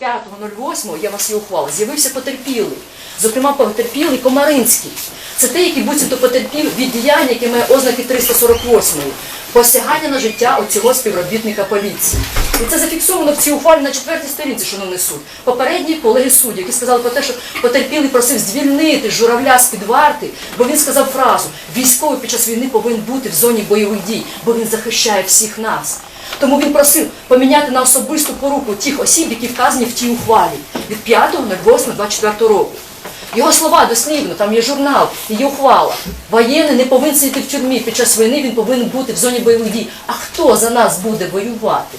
5.08 я вас і ухвала, з'явився потерпілий. Зокрема, потерпілий Комаринський. Це той, який буцімто потерпів від діяння, яке має ознаки 348 посягання на життя оцього співробітника поліції. І це зафіксовано в цій ухвалі на четвертій сторінці, шановний суд. Попередні колеги судді, які сказали про те, що потерпілий просив звільнити журавля з-під варти, бо він сказав фразу: військовий під час війни повинен бути в зоні бойових дій, бо він захищає всіх нас. Тому він просив поміняти на особисту поруку тих осіб, які вказані в тій ухвалі від 5.08.24 року. Його слова дослівно, там є журнал, є ухвала. Воєнний не повинен сидіти в тюрмі. Під час війни він повинен бути в зоні бойових дій. А хто за нас буде воювати?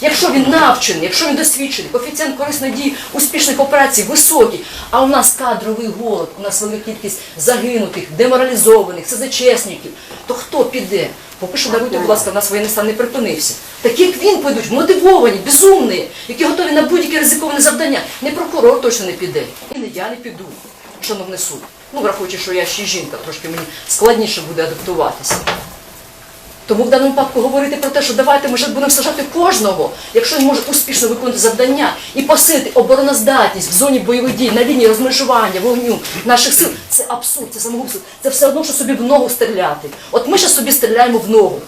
Якщо він навчений, якщо він досвідчений, коефіцієнт корисної дії успішних операцій високий, а у нас кадровий голод, у нас велика кількість загинутих, деморалізованих, СЗЧСників, то хто піде? Поки що даруйте, будь ласка, в нас воєнний стан не припинився. Такі, як він підуть, мотивовані, безумні, які готові на будь-яке ризиковане завдання. Не прокурор точно не піде. І не я не піду, шановний суд. Ну, враховуючи, що я ще й жінка, трошки мені складніше буде адаптуватися. Тому в даному випадку говорити про те, що давайте ми ж будемо сажати кожного, якщо він може успішно виконувати завдання і посилити обороноздатність в зоні бойових дій на лінії розмежування вогню наших сил, це абсурд, це самогубство. Це все одно, що собі в ногу стріляти. От ми зараз собі стріляємо в ногу.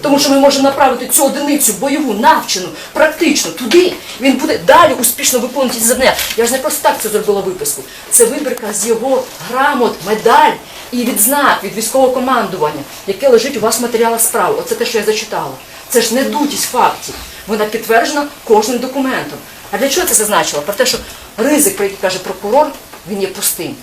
Тому що ми можемо направити цю одиницю бойову, навчену, практично туди. Він буде далі успішно виконувати завдання. Я ж не просто так це зробила виписку. Це вибірка з його грамот, медаль і відзнак від військового командування, яке лежить у вас в матеріалах справи. Оце те, що я зачитала. Це ж не дутість фактів. Вона підтверджена кожним документом. А для чого це зазначила? Про те, що ризик, про який каже прокурор, він є пустим.